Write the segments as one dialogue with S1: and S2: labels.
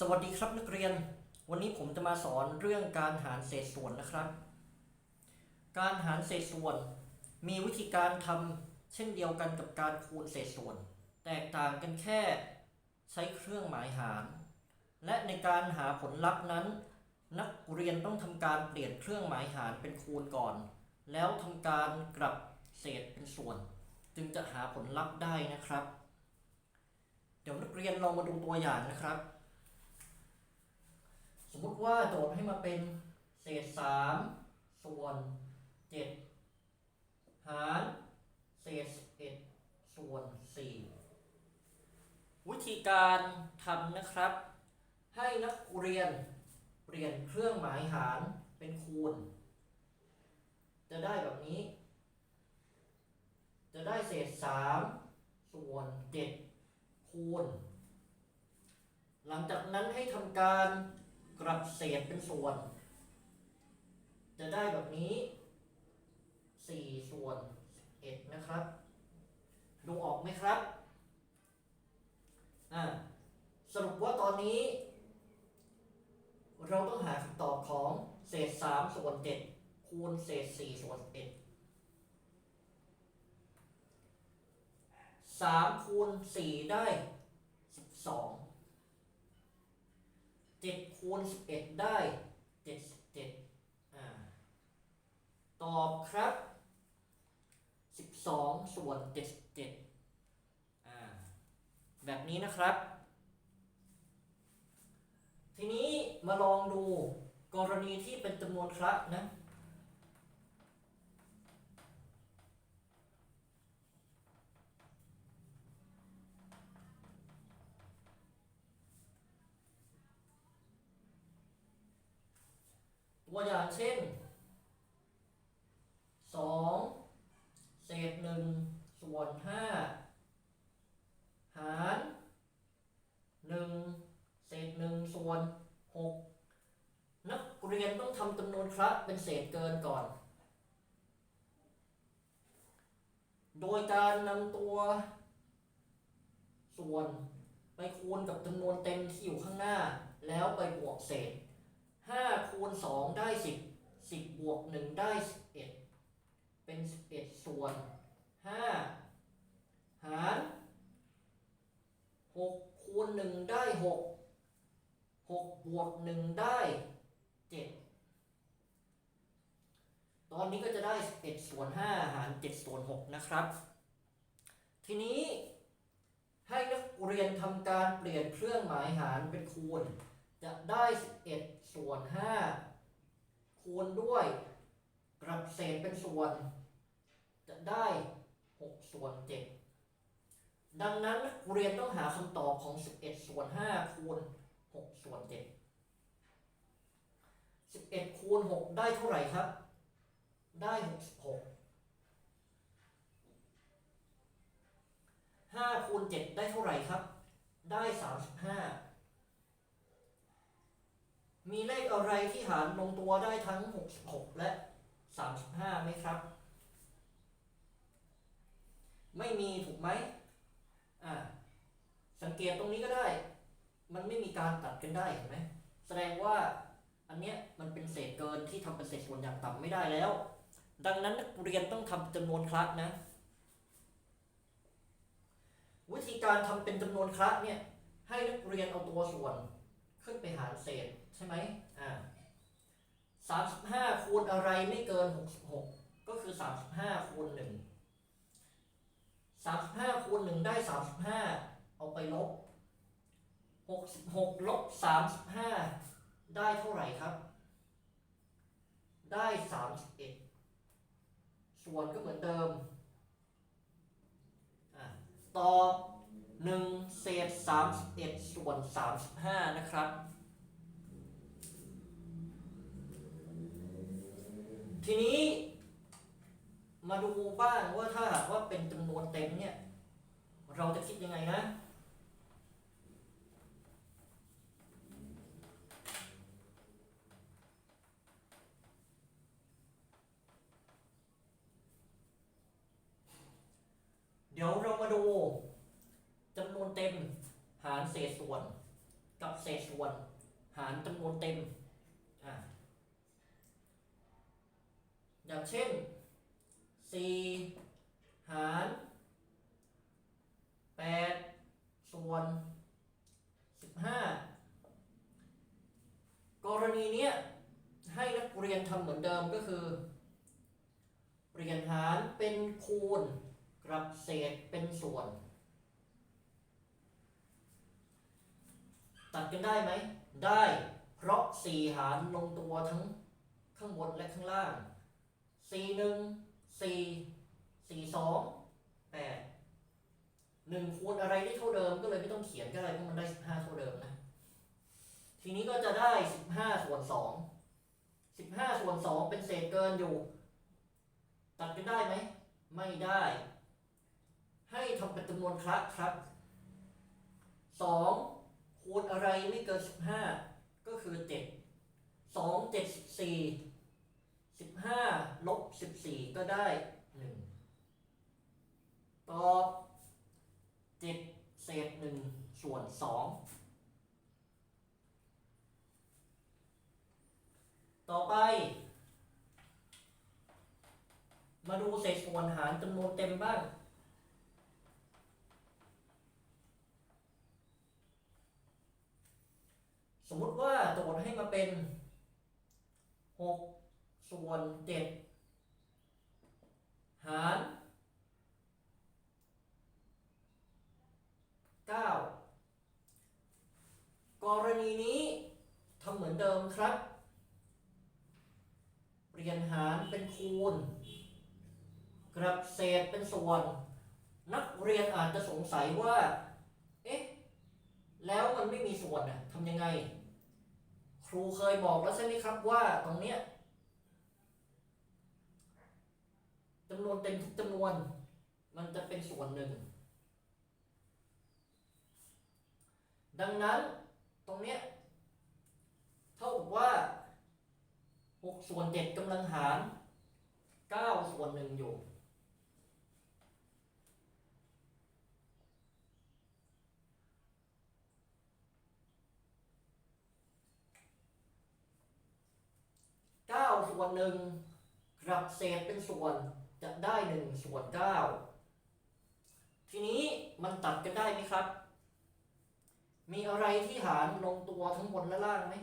S1: สวัสดีครับนักเรียน วันนี้ผมจะมาสอนเรื่องการหารเศษส่วนนะครับ การหารเศษส่วน มีวิธีการทำเช่นเดียวกันกับการคูณเศษส่วน แตกต่างกันแค่ใช้เครื่องหมายหาร และในการหาผลลัพธ์นั้น นักเรียนต้องทำการเปลี่ยนเครื่องหมายหารเป็นคูณก่อน แล้วทำการกลับเศษเป็นส่วน จึงจะหาผลลัพธ์ได้นะครับ เดี๋ยวนักเรียนลองมาดูตัวอย่างนะครับ สมมติว่าโจทย์ให้มาเป็นเศษสามส่วนเจ็ดหารเศษสิบเอ็ดส่วนสี่วิธีการทำนะครับ ให้นักเรียนเปลี่ยนเครื่องหมายหารเป็นคูณ จะได้แบบนี้ จะได้เศษสามส่วนเจ็ดคูณ หลังจากนั้นให้ทำการ กลับเศษเป็นส่วน จะได้แบบนี้4ส่วน1นะครับ ดูออกไหมครับอ่าสรุปว่าตอนนี้ เราต้องหาคำตอบของเศษ3ส่วน7คูณเศษ4ส่วน1 3คูณ4ได้12 เจ็ดคูณสิบเอ็ดได้เจ็ดสิบเจ็ดอ่าตอบครับสิบสองส่วนเจ็ดสิบเจ็ดอ่าแบบนี้นะครับ ทีนี้มาลองดูกรณีที่เป็นจำนวนครับนะ ตัวอย่างเช่นสองเศษหนึ่งส่วนห้าหารหนึ่งเศษหนึ่งส่วนหกนักเรียนต้องทำจำนวนคละเป็นเศษเกินก่อน โดยการนำตัว ส่วนไปคูณกับจำนวนเต็มที่อยู่ข้างหน้า แล้วไปบวกเศษ ห้าคูณสองได้สิบสิบบวกหนึ่งได้สิบเอ็ดเป็นสิบเอ็ดส่วนห้าหารหกคูณหนึ่งได้หกหกบวกหนึ่งได้เจ็ดตอนนี้ก็จะได้สิบเอ็ดส่วนห้าหารเจ็ดส่วนหกนะครับ ทีนี้ให้นักเรียนทำการเปลี่ยนเครื่องหมายหารเป็นคูณ จะได้ 11 ส่วน 5 คูณด้วยกลับเศษเป็นส่วน จะได้ 6 ส่วน 7 ดังนั้นเรียนต้องหาคำตอบของ 11 ส่วน 5 คูณ 6 ส่วน 7 11 คูณ 6 ได้เท่าไหร่ครับ ได้ 66 5 คูณ 7 ได้เท่าไหร่ครับ ได้ 35 มีเลขอะไรที่หารลงตัวได้ทั้ง 66 และ 35ไหมครับ ไม่มีถูกไหมอ่าสังเกตตรงนี้ก็ได้ มันไม่มีการตัดกันได้เห็นไหมแสดงว่าอันเนี้ยมันเป็นเศษเกินที่ทำเป็นเศษส่วนอย่างต่ำไม่ได้แล้ว ดังนั้นนักเรียนต้องทำจำนวนคละนะ วิธีการทำเป็นจำนวนคละเนี่ยให้นักเรียนเอาตัวส่วน ขึ้นไปหารเศษ ใช่ไหมอ่าสามสิบห้าคูณอะไรไม่เกินหกสิบหกก็คือสามสิบห้าคูณหนึ่งสามสิบห้าคูณหนึ่งได้สามสิบห้าเอาไปลบหกสิบหกลบสามสิบห้าได้เท่าไหร่ครับ ได้สามสิบเอ็ดส่วนก็เหมือนเดิมอะตอบหนึ่งเศษสามสิบเอ็ดส่วนสามสิบห้านะครับ ทีนี้มาดูบ้างว่าถ้าหากว่าเป็นจำนวนเต็มเนี่ย เราจะคิดยังไงนะ เดี๋ยวเรามาดูจำนวนเต็มหารเศษส่วน กับเศษส่วน หารจำนวนเต็มอะ อย่างเช่น 4 หาร 8 ส่วน 15 กรณีเนี้ยให้นักเรียนทำเหมือนเดิมก็คือ เปลี่ยนหารเป็นคูณกับเศษเป็นส่วน ตัดกันได้ไหม ได้เพราะ 4 หารลงตัวทั้งข้างบนและข้างล่าง 4 1 4 4 2 8 1คูณอะไรได้เท่าเดิมก็เลยไม่ต้องเขียนก็ได้เพราะมันได้15เท่าเดิมนะ ทีนี้ก็จะได้15ส่วน2 15ส่วน2เป็นเศษเกินอยู่ ตัดกันได้ไหม ไม่ได้ ให้ทำเป็นจำนวนคละครับ2คูณอะไรไม่เกิน15ก็คือ7 2 7 14 15ลบ14ก็ได้1ตอบ7เศษ1ส่วน2ต่อไป มาดูเศษส่วนหารจำนวนเต็มบ้างสมมติว่าโจทย์ให้มาเป็น 6 ส่วน7หาร9กรณีนี้ทำเหมือนเดิมครับ เปลี่ยนหารเป็นคูณ กลับเศษเป็นส่วน นักเรียนอาจจะสงสัยว่า เอ๊ะ แล้วมันไม่มีส่วนน่ะทำยังไง ครูเคยบอกแล้วใช่ไหมครับว่าตรงเนี้ย จำนวนเต็มทุกจำนวน มันจะเป็นส่วนหนึ่ง ดังนั้นตรงเนี้ยเท่ากับว่า6ส่วน7กำลังหาร9ส่วนหนึ่งอยู่เก้าส่วนหนึ่งกลับเศษเป็นส่วน จะได้หนึ่งส่วนเก้าทีนี้มันตัดกันได้ไหมครับ มีอะไรที่หารลงตัวทั้งบนและล่างไหม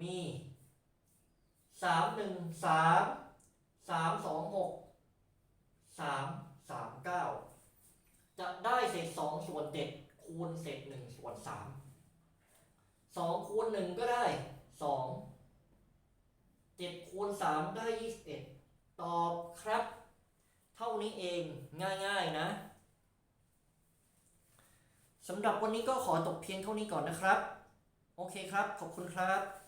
S1: มีสามหนึ่งสามสามสองหกสามสามเก้าจะได้เศษสองส่วนเจ็ดคูณเศษหนึ่งส่วนสามสองคูณหนึ่งก็ได้สองเจ็ดคูณสามได้ยี่สิบเอ็ดตอบครับ เท่านี้เองง่ายๆนะสำหรับวันนี้ก็ขอตกเพียงเท่านี้ก่อนนะครับ โอเคครับ ขอบคุณครับ